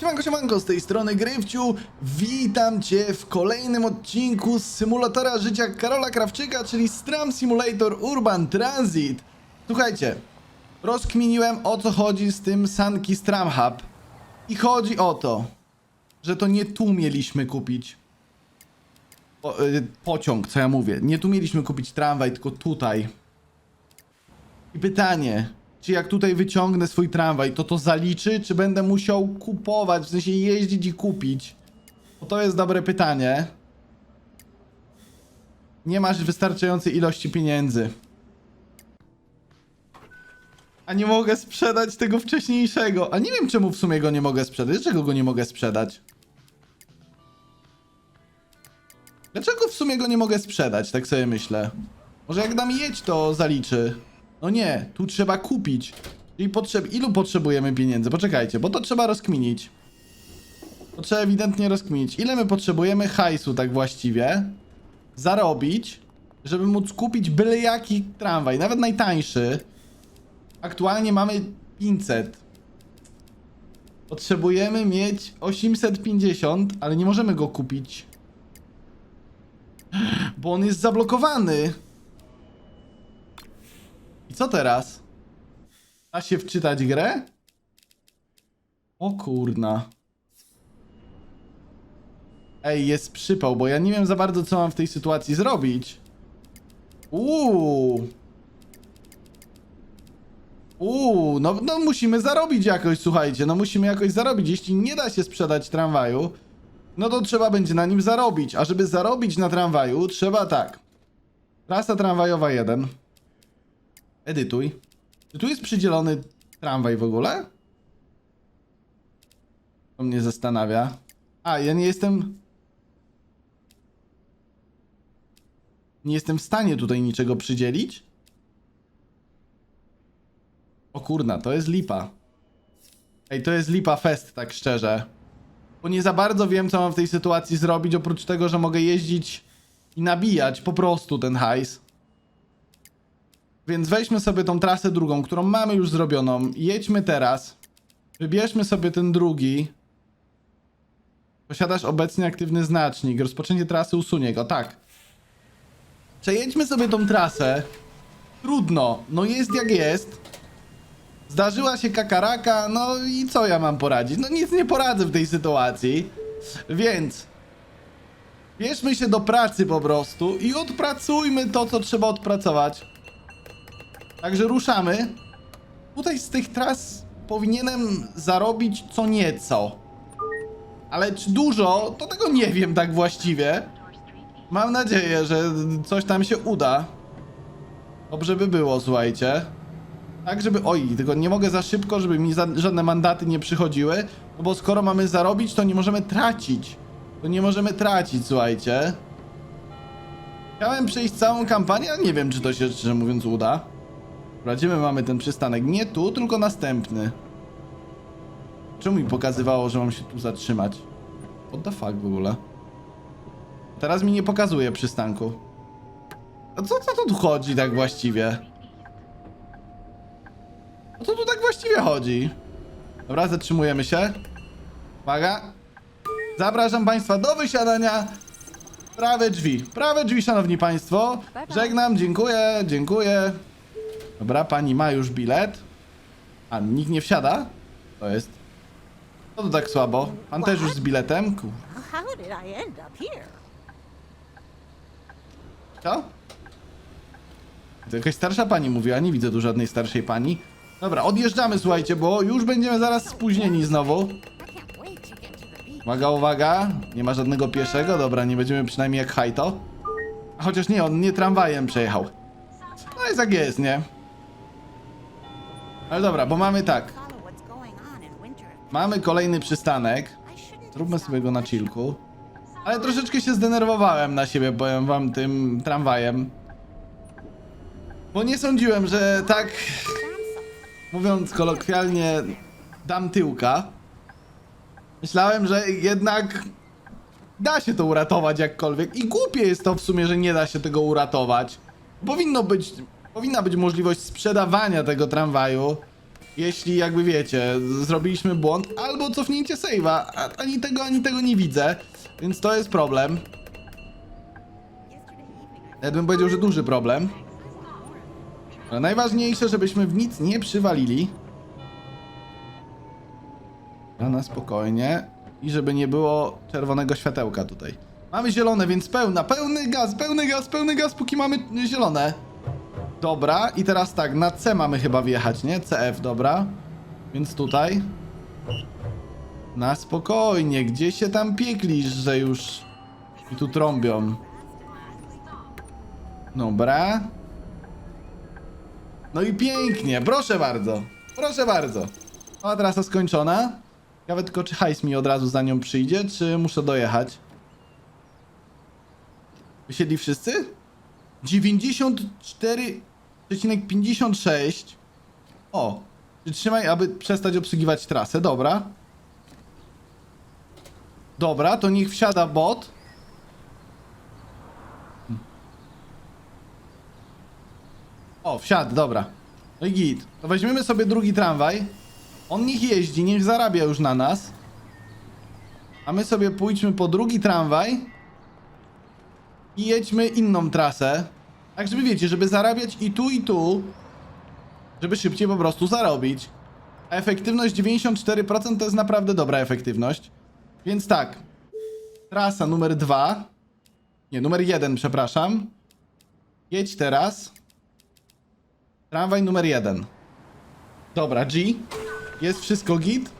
Siemanko, siemanko, z tej strony Grywciu. Witam Cię w kolejnym odcinku z symulatora życia Karola Krawczyka, czyli Stram Simulator Urban Transit. Słuchajcie, rozkminiłem o co chodzi z tym Sanki Stram Hub. I chodzi o to, że to nie tu mieliśmy kupić o, y, pociąg, co ja mówię. Nie tu mieliśmy kupić tramwaj, tylko tutaj. I pytanie, czy jak tutaj wyciągnę swój tramwaj, to to zaliczy, czy będę musiał kupować, w sensie jeździć i kupić? Bo to jest dobre pytanie. Nie masz wystarczającej ilości pieniędzy. A nie mogę sprzedać tego wcześniejszego. A nie wiem czemu w sumie go nie mogę sprzedać. Dlaczego go nie mogę sprzedać? Dlaczego w sumie go nie mogę sprzedać? Tak sobie myślę. Może jak dam jedź, to zaliczy. No nie, tu trzeba kupić. Czyli potrzeb... Ilu potrzebujemy pieniędzy? Poczekajcie, bo to trzeba rozkminić. To trzeba ewidentnie rozkminić. Ile my potrzebujemy hajsu tak właściwie? Zarobić, żeby móc kupić byle jaki tramwaj, nawet najtańszy. Aktualnie mamy 500. Potrzebujemy mieć 850, ale nie możemy go kupić. Bo on jest zablokowany. Co teraz? Da się wczytać grę? O kurna. Ej, jest przypał, bo ja nie wiem za bardzo co mam w tej sytuacji zrobić. Uuu. Uuu, no, no musimy zarobić jakoś, słuchajcie, no musimy jakoś zarobić. Jeśli nie da się sprzedać tramwaju, no to trzeba będzie na nim zarobić. A żeby zarobić na tramwaju, trzeba tak. Trasa tramwajowa 1. Edytuj. Czy tu jest przydzielony tramwaj w ogóle? To mnie zastanawia. A, ja nie jestem... Nie jestem w stanie tutaj niczego przydzielić? O kurna, to jest lipa. Ej, to jest lipa fest, tak szczerze. Bo nie za bardzo wiem, co mam w tej sytuacji zrobić, oprócz tego, że mogę jeździć i nabijać po prostu ten hajs. Więc weźmy sobie tą trasę drugą, którą mamy już zrobioną. Jedźmy teraz. Wybierzmy sobie ten drugi. Posiadasz obecnie aktywny znacznik. Rozpoczęcie trasy usunie go. Tak. Przejedźmy sobie tą trasę. Trudno. No jest jak jest. Zdarzyła się kakaraka, no i co ja mam poradzić? No nic nie poradzę w tej sytuacji. Więc bierzmy się do pracy po prostu i odpracujmy to, co trzeba odpracować. Także ruszamy. Tutaj z tych tras powinienem zarobić co nieco. Ale czy dużo, to tego nie wiem tak właściwie. Mam nadzieję, że coś tam się uda. Dobrze by było, słuchajcie. Tak, żeby... Oj, tylko nie mogę za szybko, żeby mi za, żadne mandaty nie przychodziły. No bo skoro mamy zarobić, to nie możemy tracić. To nie możemy tracić, słuchajcie. Chciałem przejść całą kampanię, ale nie wiem, czy to się, szczerze mówiąc, uda. Dobra, gdzie my mamy ten przystanek? Nie tu, tylko następny. Czemu mi pokazywało, że mam się tu zatrzymać? What the fuck w ogóle? Teraz mi nie pokazuje przystanku. A co, co to tu chodzi tak właściwie? O co tu tak właściwie chodzi? Dobra, zatrzymujemy się. Uwaga. Zapraszam Państwa do wysiadania. Prawe drzwi. Prawe drzwi, Szanowni Państwo. Żegnam, dziękuję, dziękuję. Dobra, pani ma już bilet. A, nikt nie wsiada? To jest. Co to tak słabo? Pan też już z biletem? Ku- How did I end up here? Co? To jakaś starsza pani mówiła, nie widzę tu żadnej starszej pani. Dobra, odjeżdżamy, słuchajcie, bo już będziemy zaraz spóźnieni znowu. I can't wait to get to the beach. Uwaga, uwaga, nie ma żadnego pieszego, dobra, nie będziemy przynajmniej jak hajto. A Chociaż nie, on nie tramwajem przejechał. No jest jak jest, nie? Ale dobra, bo mamy tak, mamy kolejny przystanek. Zróbmy sobie go na chillku. Ale troszeczkę się zdenerwowałem na siebie, powiem wam, tym tramwajem. Bo nie sądziłem, że tak, mówiąc kolokwialnie, dam tyłka. Myślałem, że jednak da się to uratować jakkolwiek. I głupie jest to w sumie, że nie da się tego uratować. Powinno być, powinna być możliwość sprzedawania tego tramwaju jeśli jakby wiecie, zrobiliśmy błąd, albo cofnięcie save'a, ani tego, ani tego nie widzę, więc to jest problem. Ja bym powiedział, że duży problem. Ale najważniejsze, żebyśmy w nic nie przywalili. A na spokojnie. I żeby nie było czerwonego światełka tutaj. Mamy zielone, więc pełna, pełny gaz, pełny gaz, pełny gaz, póki mamy zielone. Dobra, i teraz tak, na C mamy chyba wjechać, nie? CF, dobra. Więc tutaj. Na spokojnie, gdzie się tam pieklisz, że już i tu trąbią. Dobra. No i pięknie, proszę bardzo. Proszę bardzo. A trasa skończona. Ciekawe tylko, czy hajs mi od razu za nią przyjdzie, czy muszę dojechać. Wysiedli wszyscy? 94,56. O, przytrzymaj, aby przestać obsługiwać trasę, dobra. Dobra, to niech wsiada bot. O, wsiadł, dobra. No i git. To weźmiemy sobie drugi tramwaj. On niech jeździ, niech zarabia już na nas. A my sobie pójdźmy po drugi tramwaj. I jedźmy inną trasę. Tak, żeby wiecie, żeby zarabiać i tu, i tu. Żeby szybciej po prostu zarobić. A efektywność 94% to jest naprawdę dobra efektywność. Więc tak. Trasa numer 2. Nie, numer 1, przepraszam. Jedź teraz. Tramwaj numer 1. Dobra, G. Jest wszystko git.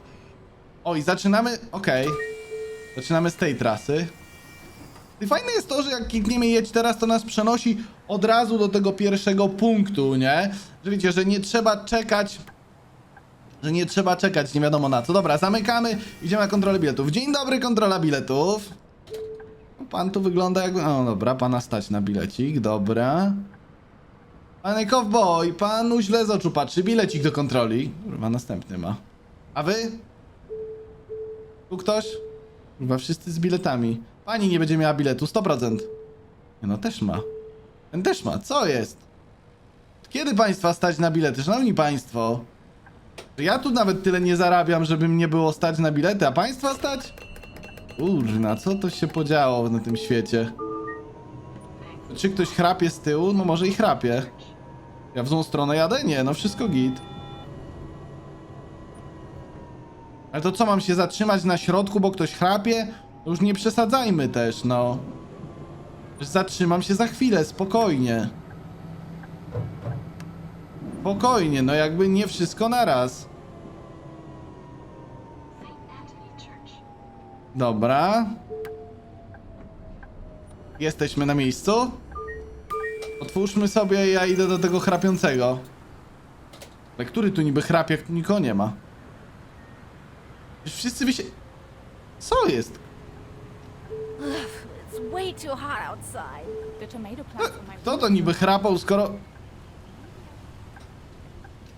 Oj, zaczynamy. Okej. Zaczynamy z tej trasy. Fajne jest to, że jak klikniemy jedź teraz, to nas przenosi od razu do tego pierwszego punktu, nie? Że wiecie, że nie trzeba czekać. Że nie trzeba czekać, nie wiadomo na co. Dobra, zamykamy, idziemy na kontrolę biletów. Dzień dobry, kontrola biletów. Pan tu wygląda jak... O, dobra, pana stać na bilecik, dobra. Panie cowboy, panu źle z oczu patrzy, bilecik do kontroli. Kurwa, następny ma. A wy? Tu ktoś? Chyba wszyscy z biletami. Pani nie będzie miała biletu, 100%. Nie no, też ma. Ten też ma, co jest? Kiedy państwa stać na bilety? Szanowni państwo. Ja tu nawet tyle nie zarabiam, żeby mnie było stać na bilety, a państwa stać? Kurna, co to się podziało na tym świecie? Czy ktoś chrapie z tyłu? No może i chrapie. Ja w złą stronę jadę? Nie, no wszystko git. Ale to co, mam się zatrzymać na środku, bo ktoś chrapie? Już nie przesadzajmy też, no. Zatrzymam się za chwilę, spokojnie. Spokojnie, no jakby nie wszystko naraz. Dobra. Jesteśmy na miejscu. Otwórzmy sobie, ja idę do tego chrapiącego. Ale który tu niby chrapie, jak tu nikogo nie ma? Przecież wszyscy wy się... Co jest? It's way too hot outside. The tomato plants on my Kto to niby chrapał, skoro...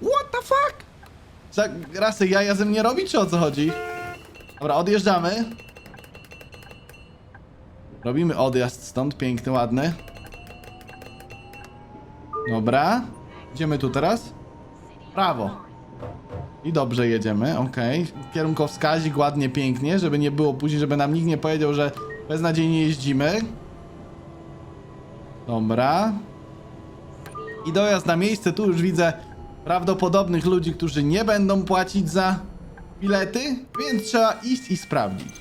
What the fuck? Za rasę jaja ze mnie robi, czy o co chodzi? Dobra, odjeżdżamy. Robimy odjazd stąd, piękny, ładny. Dobra. Idziemy tu teraz? Prawo. I dobrze jedziemy, okej. Kierunkowskazik ładnie, pięknie, żeby nie było później, żeby nam nikt nie powiedział, że beznadziejnie jeździmy. Dobra. I dojazd na miejsce, tu już widzę prawdopodobnych ludzi, którzy nie będą płacić za bilety, więc trzeba iść i sprawdzić.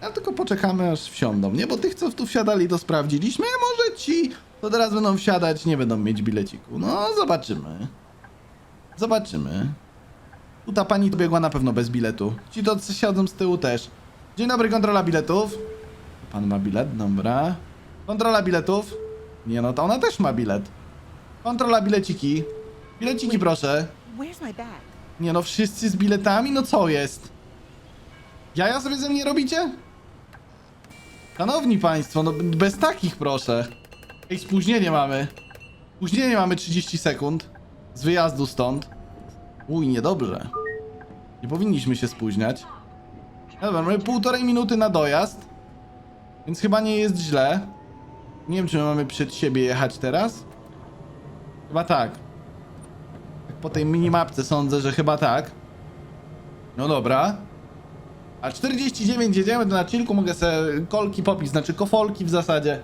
A tylko poczekamy aż wsiądą, nie? Bo tych, co tu wsiadali, to sprawdziliśmy, a może ci, to teraz będą wsiadać, nie będą mieć bileciku. No, zobaczymy. Zobaczymy. Tu ta pani biegła na pewno bez biletu. Ci co siedzą z tyłu też. Dzień dobry, kontrola biletów. Pan ma bilet, dobra. Kontrola biletów. Nie no, to ona też ma bilet. Kontrola bileciki. Bileciki proszę. Nie no, wszyscy z biletami? No co jest? Jaja sobie ze mnie robicie? Szanowni państwo, no bez takich proszę. Ej, spóźnienie mamy. Spóźnienie mamy 30 sekund. Z wyjazdu stąd. Uj, niedobrze. Nie powinniśmy się spóźniać. Dobra, mamy półtorej minuty na dojazd. Więc chyba nie jest źle. Nie wiem, czy my mamy przed siebie jechać teraz. Chyba tak. Tak Po tej minimapce sądzę, że chyba tak. No dobra. A 49 jedziemy, to na chillku mogę sobie kolki popić, znaczy kofolki w zasadzie.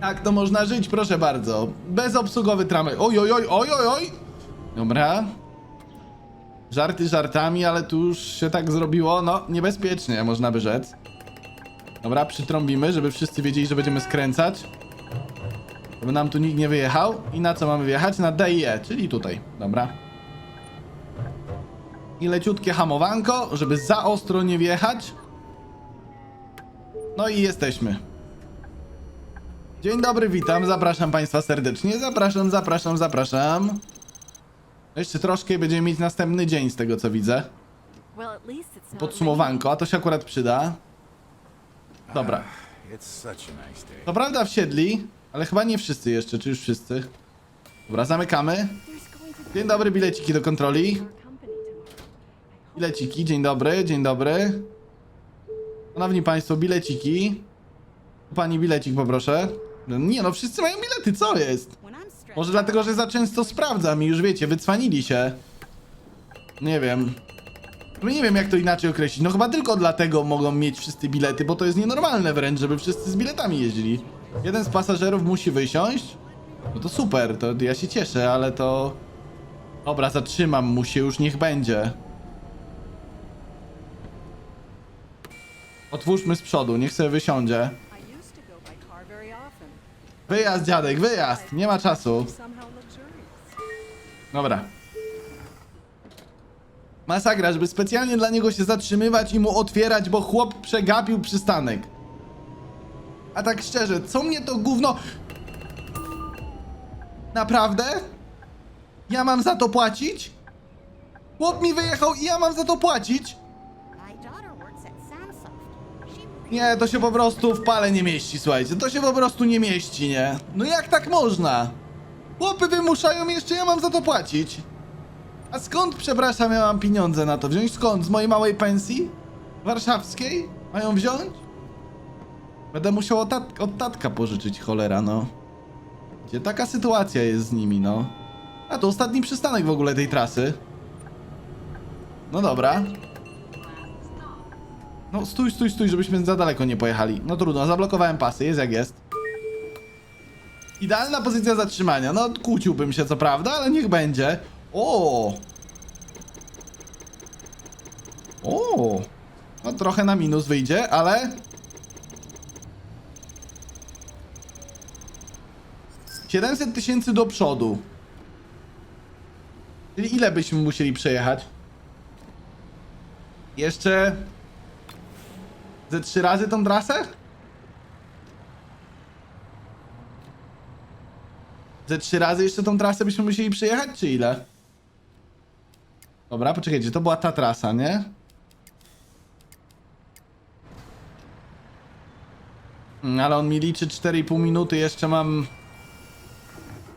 Tak, to można żyć, proszę bardzo. Bezobsługowy tramek. Oj, oj, oj, oj, oj, oj. Dobra. Żarty żartami, ale tu już się tak zrobiło, no, niebezpiecznie, można by rzec. Dobra, przytrąbimy, żeby wszyscy wiedzieli, że będziemy skręcać. Żeby nam tu nikt nie wyjechał. I na co mamy wjechać? Na D i E, czyli tutaj. Dobra. I leciutkie hamowanko, żeby za ostro nie wjechać. No i jesteśmy. Dzień dobry, witam, zapraszam Państwa serdecznie. Zapraszam, zapraszam, zapraszam. Jeszcze troszkę i będziemy mieć następny dzień z tego co widzę. Podsumowanko, a to się akurat przyda. Dobra. It's such a nice day. To prawda wsiedli, ale chyba nie wszyscy jeszcze, czy już wszyscy? Dobra, zamykamy. Dzień dobry, bileciki do kontroli. Bileciki, dzień dobry, dzień dobry. Szanowni Państwo, bileciki. Pani bilecik poproszę. No Nie no, wszyscy mają bilety, co jest? Może dlatego, że za często sprawdzam i już wiecie, wycwanili się. Nie wiem. No nie wiem jak to inaczej określić. No chyba tylko dlatego mogą mieć wszyscy bilety, bo to jest nienormalne wręcz, żeby wszyscy z biletami jeździli. Jeden z pasażerów musi wysiąść. No to super, to ja się cieszę, ale to... Dobra, zatrzymam mu się, już niech będzie. Otwórzmy z przodu, niech sobie wysiądzie. I used to go by car very often. Wyjazd, dziadek, wyjazd! Nie ma czasu. Dobra. Masakra, żeby specjalnie dla niego się zatrzymywać i mu otwierać, bo chłop przegapił przystanek. A tak szczerze, co mnie to gówno... Naprawdę? Ja mam za to płacić? Chłop mi wyjechał i ja mam za to płacić? Nie, to się po prostu w pale nie mieści, słuchajcie. To się po prostu nie mieści, nie? No jak tak można? Chłopy wymuszają, jeszcze ja mam za to płacić. A skąd, przepraszam, ja mam pieniądze na to wziąć? Skąd? Z mojej małej pensji? Warszawskiej? Mają wziąć? Będę musiał od, tat od tatka pożyczyć, cholera, no. Gdzie taka sytuacja jest z nimi, no. A to ostatni przystanek w ogóle tej trasy. No dobra. No stój, stój, stój, żebyśmy za daleko nie pojechali. No trudno, zablokowałem pasy, jest jak jest. Idealna pozycja zatrzymania. No kłóciłbym się co prawda, ale niech będzie. O! O! No trochę na minus wyjdzie, ale... Siedemset tysięcy do przodu. Czyli ile byśmy musieli przejechać? Jeszcze... Ze trzy razy tą trasę? Ze trzy razy jeszcze tą trasę byśmy musieli przejechać, czy ile? Dobra, poczekajcie, to była ta trasa, nie? Mm, Ale on mi liczy 4,5 minuty, jeszcze mam...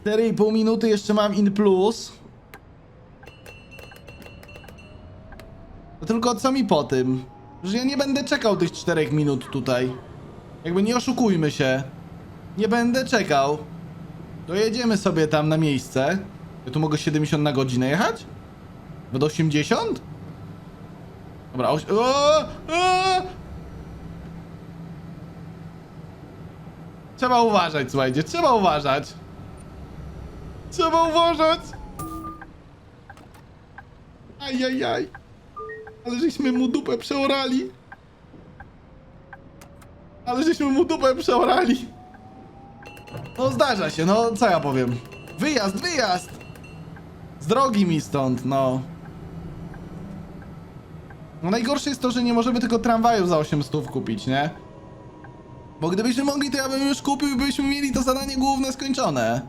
4,5 minuty jeszcze mam in plus. To tylko co mi po tym? Że ja nie będę czekał tych 4 minut tutaj. Jakby nie oszukujmy się. Nie będę czekał. Dojedziemy sobie tam na miejsce. Ja tu mogę 70 na godzinę jechać? Będę 80? Dobra, oś... o, o! Trzeba uważać, słuchajcie, trzeba uważać. Trzeba uważać. Ajajaj. Ale żeśmy mu dupę przeorali. Ale żeśmy mu dupę przeorali. No zdarza się, no co ja powiem. Wyjazd, wyjazd! Z drogi mi stąd, no. No najgorsze jest to, że nie możemy tylko tramwaju za 800 kupić, nie? Bo gdybyśmy mogli, to ja bym już kupił i byśmy mieli to zadanie główne skończone.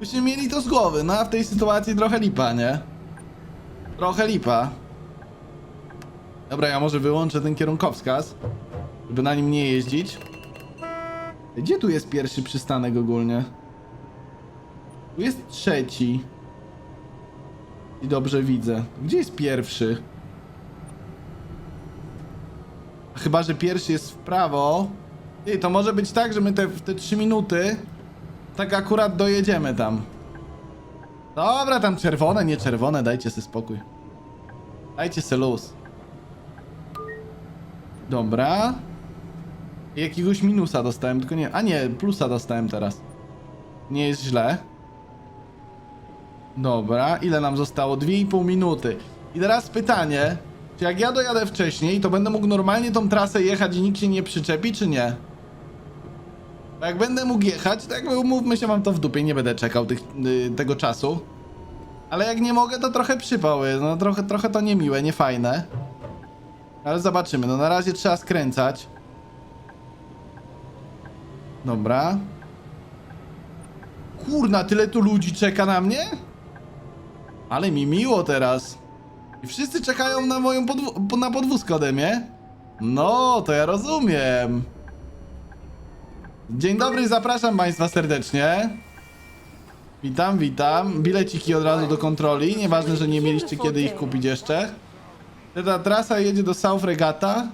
Byśmy mieli to z głowy, no a w tej sytuacji trochę lipa, nie? Trochę lipa. Dobra, ja może wyłączę ten kierunkowskaz, żeby na nim nie jeździć. Gdzie tu jest pierwszy przystanek ogólnie? Tu jest trzeci. I dobrze widzę. Gdzie jest pierwszy? Chyba, że pierwszy jest w prawo. Ty, to może być tak, że my te, w te 3 minuty tak akurat dojedziemy tam. Dobra, tam czerwone, nie czerwone, dajcie sobie spokój. Dajcie se luz. Dobra. Jakiegoś minusa dostałem, tylko nie... A nie, plusa dostałem teraz. Nie jest źle. Dobra, ile nam zostało? 2,5 minuty. I teraz pytanie, czy jak ja dojadę wcześniej, to będę mógł normalnie tą trasę jechać i nikt się nie przyczepi, czy nie? Bo jak będę mógł jechać, to jakby umówmy się, mam to w dupie, nie będę czekał tych, y, tego czasu. Ale jak nie mogę, to trochę przypały, no trochę, trochę to niemiłe, niefajne. Ale zobaczymy, no na razie trzeba skręcać. Dobra. Kurna, tyle tu ludzi czeka na mnie? Ale mi miło teraz. I wszyscy czekają na moją podwó- na podwózkę ode mnie? No, to ja rozumiem. Dzień dobry, zapraszam Państwa serdecznie. Witam, witam. Bileciki od razu do kontroli. Nieważne, że nie mieliście kiedy ich kupić jeszcze. Ta trasa jedzie do South Regatta.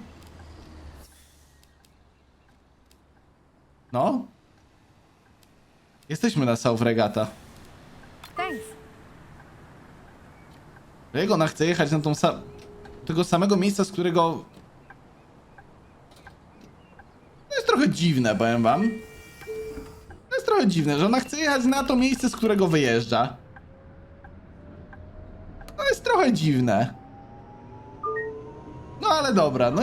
No. Jesteśmy na South Regatta. Thanks. Jak ona chce jechać na tą sa tego samego miejsca, z którego... To jest trochę dziwne, powiem wam. To jest trochę dziwne, że ona chce jechać na to miejsce, z którego wyjeżdża. To jest trochę dziwne. No ale dobra, no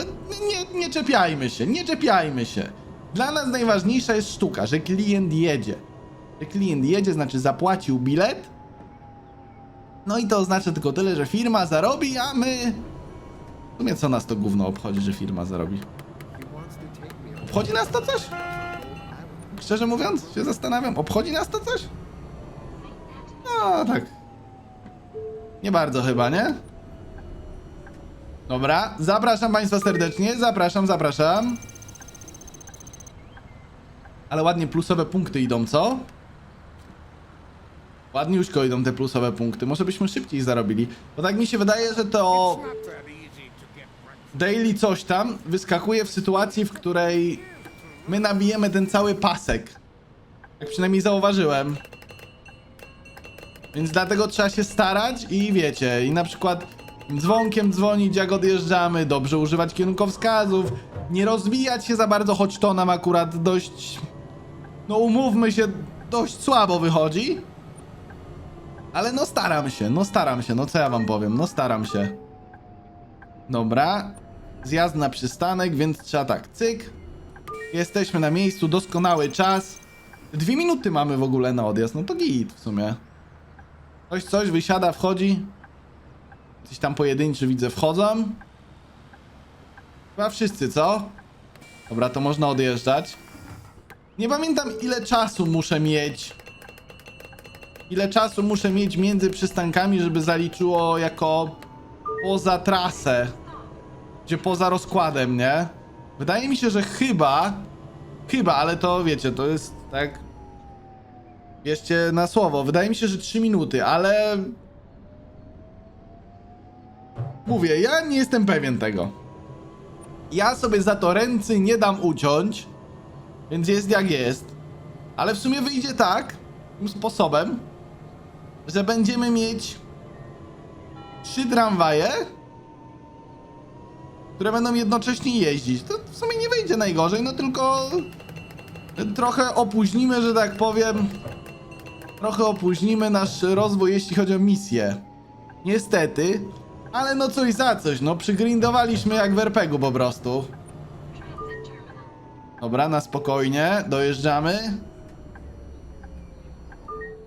nie, nie czepiajmy się, nie czepiajmy się. Dla nas najważniejsza jest sztuka, że klient jedzie. Że klient jedzie, znaczy zapłacił bilet, no i to oznacza tylko tyle, że firma zarobi, a my... W sumie co nas to gówno obchodzi, że firma zarobi? Obchodzi nas to coś? Szczerze mówiąc, się zastanawiam, obchodzi nas to coś? No tak. Nie bardzo chyba, nie? Dobra, zapraszam Państwa serdecznie, zapraszam, zapraszam. Ale ładnie plusowe punkty idą, co? Ładniuśko idą te plusowe punkty. Może byśmy szybciej zarobili. Bo tak mi się wydaje, że to daily coś tam wyskakuje w sytuacji, w której my nabijemy ten cały pasek. Jak przynajmniej zauważyłem. Więc dlatego trzeba się starać i wiecie, i na przykład dzwonkiem dzwonić jak odjeżdżamy, dobrze używać kierunkowskazów, nie rozwijać się za bardzo, choć to nam akurat dość, no umówmy się, dość słabo wychodzi. Ale no staram się, no staram się, no co ja wam powiem, no staram się. Dobra. Zjazd na przystanek, więc trzeba tak, cyk. Jesteśmy na miejscu, doskonały czas. Dwie minuty mamy w ogóle na odjazd, no to git w sumie. Ktoś coś wysiada, wchodzi. Coś tam pojedynczy widzę wchodzą. Chyba wszyscy, co? Dobra, to można odjeżdżać. Nie pamiętam ile czasu muszę mieć ile czasu muszę mieć między przystankami, żeby zaliczyło jako poza trasę. Gdzie poza rozkładem, nie? Wydaje mi się, że chyba. Chyba, ale to wiecie, to jest tak. Wierzcie na słowo. Wydaje mi się, że 3 minuty, ale. Mówię, ja nie jestem pewien tego. Ja sobie za to ręce nie dam uciąć, więc jest jak jest. Ale w sumie wyjdzie tak, tym sposobem, że będziemy mieć trzy tramwaje, które będą jednocześnie jeździć. To w sumie nie wyjdzie najgorzej, no tylko trochę opóźnimy, że tak powiem, trochę opóźnimy nasz rozwój, jeśli chodzi o misję. Niestety, ale no coś za coś, no przygrindowaliśmy jak w RPG-u po prostu. Dobra, na spokojnie, dojeżdżamy.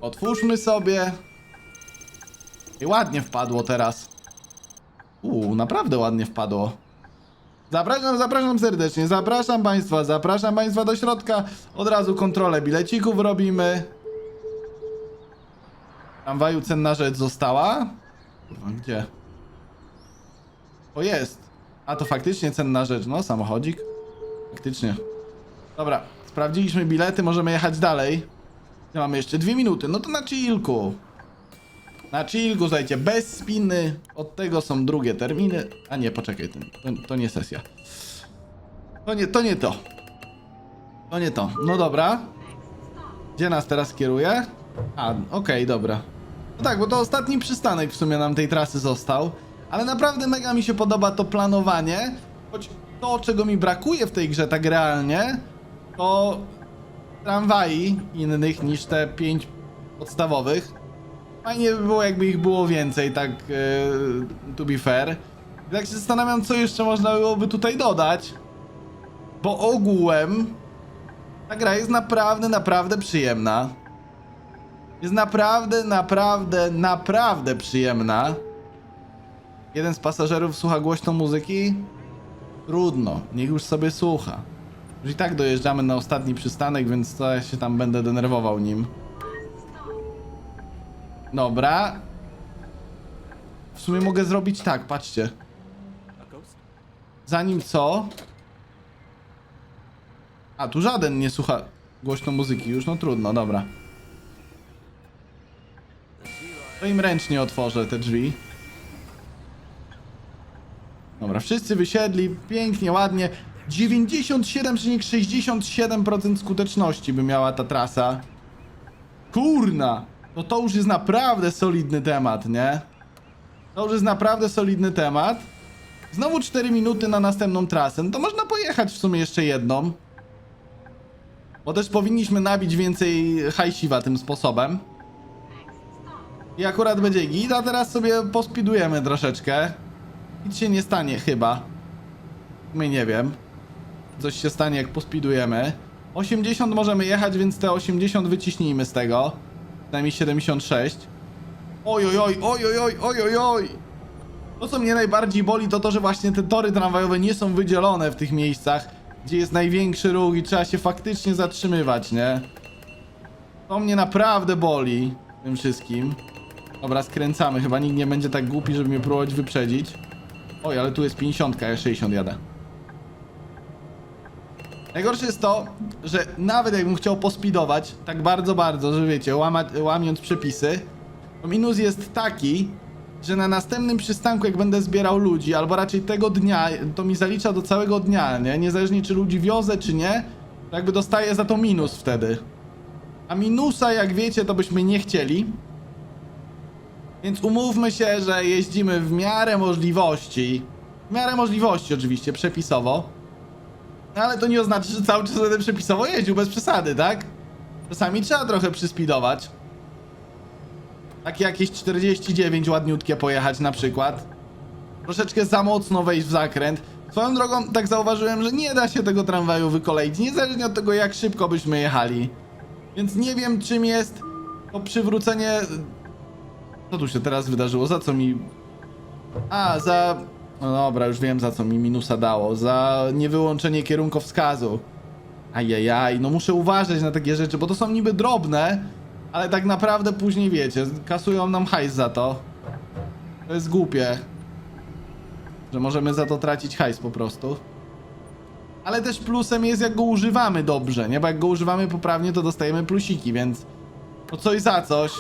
Otwórzmy sobie. I ładnie wpadło teraz. Uuu, naprawdę ładnie wpadło. Zapraszam, zapraszam serdecznie, zapraszam Państwa, zapraszam Państwa do środka. Od razu kontrolę bilecików robimy. Tramwaju cenna rzecz została. Kurwa, gdzie? O, jest. A, to faktycznie cenna rzecz, no, samochodzik. Faktycznie. Dobra, sprawdziliśmy bilety, możemy jechać dalej. Mamy jeszcze dwie minuty, no to na chillku. Na chillku, słuchajcie, bez spiny. Od tego są drugie terminy. A nie, poczekaj, to, to, nie sesja. To nie, to nie to. To nie to. No dobra. Gdzie nas teraz kieruje? A, okej, dobra. No tak, bo to ostatni przystanek w sumie nam tej trasy został. Ale naprawdę mega mi się podoba to planowanie. Choć to, czego mi brakuje w tej grze tak realnie, to tramwai innych niż te pięć podstawowych. Fajnie by było, jakby ich było więcej, tak e, to be fair. Tak się zastanawiam, co jeszcze można byłoby tutaj dodać. Bo ogółem ta gra jest naprawdę, naprawdę przyjemna. Jest naprawdę, naprawdę, naprawdę przyjemna. Jeden z pasażerów słucha głośno muzyki? Trudno, niech już sobie słucha. Już i tak dojeżdżamy na ostatni przystanek, więc co ja się tam będę denerwował nim. Dobra. W sumie mogę zrobić tak, patrzcie. Zanim co? A, tu żaden nie słucha głośno muzyki już, no trudno, dobra. To im ręcznie otworzę te drzwi. Dobra, wszyscy wysiedli, pięknie, ładnie. 97,67% skuteczności by miała ta trasa. Kurna! No to już jest naprawdę solidny temat, nie? To już jest naprawdę solidny temat. Znowu 4 minuty na następną trasę. No to można pojechać w sumie jeszcze jedną. Bo też powinniśmy nabić więcej hajsiwa tym sposobem. I akurat będzie git, a teraz sobie pospidujemy troszeczkę. Nic się nie stanie chyba. My nie wiem. Coś się stanie jak pospidujemy. 80 możemy jechać, więc te 80 wyciśnijmy z tego. Przynajmniej 76. Ojojoj, ojojoj, ojojoj! To co mnie najbardziej boli to to, że właśnie te tory tramwajowe nie są wydzielone w tych miejscach, gdzie jest największy ruch i trzeba się faktycznie zatrzymywać, nie? To mnie naprawdę boli tym wszystkim. Dobra, skręcamy. Chyba nikt nie będzie tak głupi, żeby mnie próbować wyprzedzić. Oj, ale tu jest 50, ja 60 jadę. Najgorsze jest to, że nawet jakbym chciał pospidować, tak bardzo, bardzo, że wiecie, łama, łamiąc przepisy, to minus jest taki, że na następnym przystanku, jak będę zbierał ludzi, albo raczej tego dnia, to mi zalicza do całego dnia, nie? Niezależnie czy ludzi wiozę, czy nie, to jakby dostaję za to minus wtedy. A minusa, jak wiecie, to byśmy nie chcieli. Więc umówmy się, że jeździmy w miarę możliwości. W miarę możliwości oczywiście, przepisowo. No ale to nie oznacza, że cały czas będę przepisowo jeździł, bez przesady, tak? Czasami trzeba trochę przyspidować. Takie jakieś 49 ładniutkie pojechać na przykład. Troszeczkę za mocno wejść w zakręt. Swoją drogą, tak zauważyłem, że nie da się tego tramwaju wykoleić, niezależnie od tego, jak szybko byśmy jechali. Więc nie wiem, czym jest to przywrócenie... Co tu się teraz wydarzyło? Za co mi... A, za... No dobra, już wiem, za co mi minusa dało. Za niewyłączenie kierunkowskazu. Ajajaj, no muszę uważać na takie rzeczy, bo to są niby drobne, ale tak naprawdę później wiecie, kasują nam hajs za to. To jest głupie. Że możemy za to tracić hajs po prostu. Ale też plusem jest jak go używamy dobrze, nie? Bo jak go używamy poprawnie, to dostajemy plusiki, więc... To coś za coś.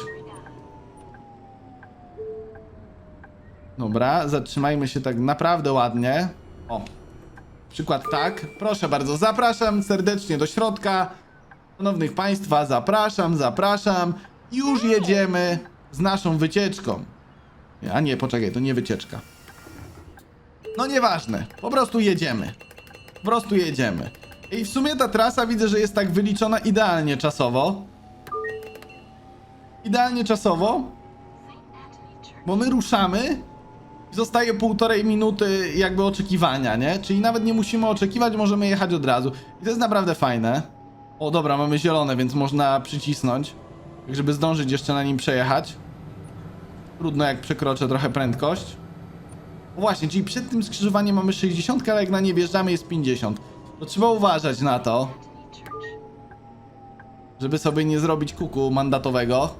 Dobra, zatrzymajmy się tak naprawdę ładnie. O, przykład tak. Proszę bardzo, zapraszam serdecznie do środka. Szanownych Państwa, zapraszam, zapraszam. Już jedziemy z naszą wycieczką. A nie, poczekaj, to nie wycieczka. No nieważne, po prostu jedziemy. Po prostu jedziemy. I w sumie ta trasa widzę, że jest tak wyliczona idealnie czasowo. Idealnie czasowo. Bo my ruszamy zostaje półtorej minuty jakby oczekiwania, nie? Czyli nawet nie musimy oczekiwać, możemy jechać od razu. I to jest naprawdę fajne. O dobra, mamy zielone, więc można przycisnąć, żeby zdążyć jeszcze na nim przejechać. Trudno jak przekroczę trochę prędkość. Właśnie, czyli przed tym skrzyżowaniem mamy 60, ale jak na nie wjeżdżamy jest 50. To trzeba uważać na to, żeby sobie nie zrobić kuku mandatowego.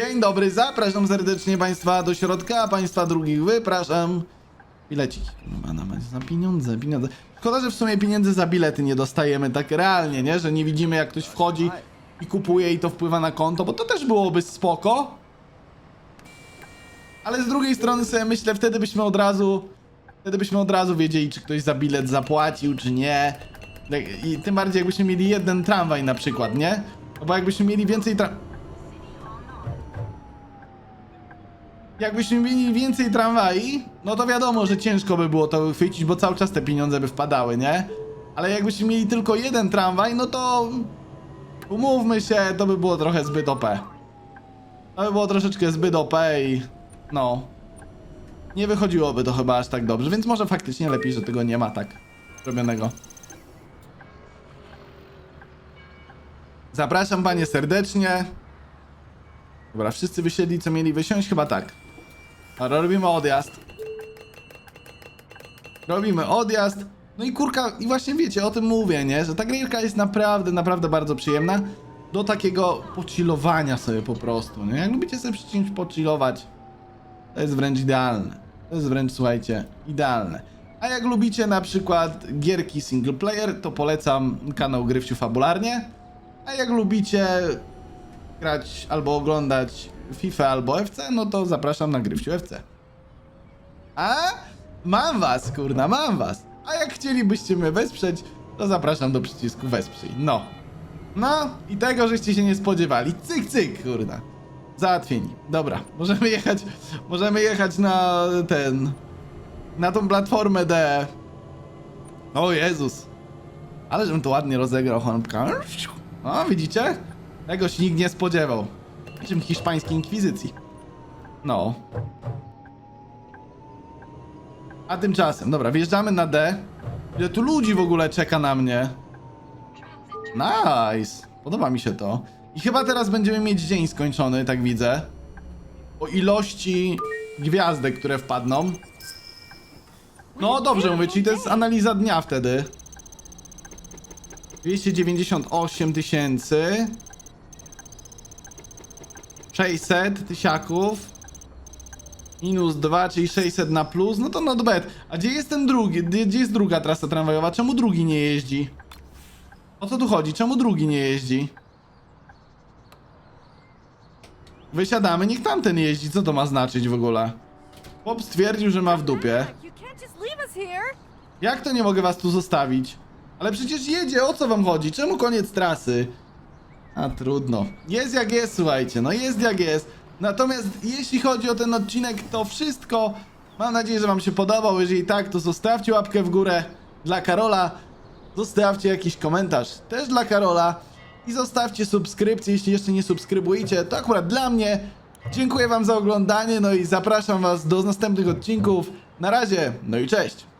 Dzień dobry, zapraszam serdecznie Państwa do środka, a Państwa drugich wypraszam. Bileciki. Mana za pieniądze, pieniądze. Szkoda, że w sumie pieniędzy za bilety nie dostajemy tak realnie, nie? Że nie widzimy jak ktoś wchodzi i kupuje i to wpływa na konto, bo to też byłoby spoko. Ale z drugiej strony sobie myślę, wtedy byśmy od razu... Wtedy byśmy od razu wiedzieli, czy ktoś za bilet zapłacił, czy nie. I tym bardziej jakbyśmy mieli jeden tramwaj na przykład, nie? Bo jakbyśmy mieli więcej tram... Jakbyśmy mieli więcej tramwai, no to wiadomo, że ciężko by było to wychwycić, bo cały czas te pieniądze by wpadały, nie? Ale jakbyśmy mieli tylko jeden tramwaj, no to umówmy się, to by było trochę zbyt OP. To by było troszeczkę zbyt OP i no, nie wychodziłoby to chyba aż tak dobrze, więc może faktycznie lepiej, że tego nie ma tak robionego. Zapraszam panie serdecznie. Dobra, wszyscy wysiedli, co mieli wysiąść? Chyba tak. Dobra, robimy odjazd. Robimy odjazd. No i kurka, i właśnie wiecie, o tym mówię, nie? Że ta grillka jest naprawdę, naprawdę bardzo przyjemna. Do takiego pocilowania sobie po prostu, nie? Jak lubicie sobie przy czymś pocilować, to jest wręcz idealne. To jest wręcz, słuchajcie, idealne. A jak lubicie na przykład gierki single player, to polecam kanał Gryfciu Fabularnie. A jak lubicie grać albo oglądać FIFA albo FC, no to zapraszam na Gryfciu FC. A? Mam was, kurna, mam was. A jak chcielibyście mnie wesprzeć, to zapraszam do przycisku wesprzyj. No. No i tego, żeście się nie spodziewali. Cyk, cyk, kurna. Załatwieni. Dobra, możemy jechać, możemy jechać na ten, na tą platformę D. O Jezus. Ale żebym to ładnie rozegrał, chonka. O, widzicie? Tego się nikt nie spodziewał. Czym hiszpańskiej inkwizycji. No. A tymczasem, dobra, wjeżdżamy na D. Ile tu ludzi w ogóle czeka na mnie? Nice. Podoba mi się to. I chyba teraz będziemy mieć dzień skończony, tak widzę. O ilości gwiazdek, które wpadną. No dobrze mówię, czyli to jest analiza dnia wtedy. 298 tysięcy. 600 tysiaków. Minus 2, czyli 600 na plus, no to not bad. A gdzie jest ten drugi? Gdzie, jest druga trasa tramwajowa? Czemu drugi nie jeździ? O co tu chodzi? Czemu drugi nie jeździ? Wysiadamy, niech tamten jeździ. Co to ma znaczyć w ogóle? Chłop stwierdził, że ma w dupie. Jak to nie mogę was tu zostawić? Ale przecież jedzie, o co wam chodzi? Czemu koniec trasy? A trudno. Jest jak jest, słuchajcie, no jest jak jest. Natomiast jeśli chodzi o ten odcinek, to wszystko. Mam nadzieję, że wam się podobał. Jeżeli tak, to zostawcie łapkę w górę dla Karola. Zostawcie jakiś komentarz też dla Karola. I zostawcie subskrypcję, jeśli jeszcze nie subskrybujecie. To akurat dla mnie. Dziękuję wam za oglądanie, no i zapraszam was do następnych odcinków. Na razie, no i cześć.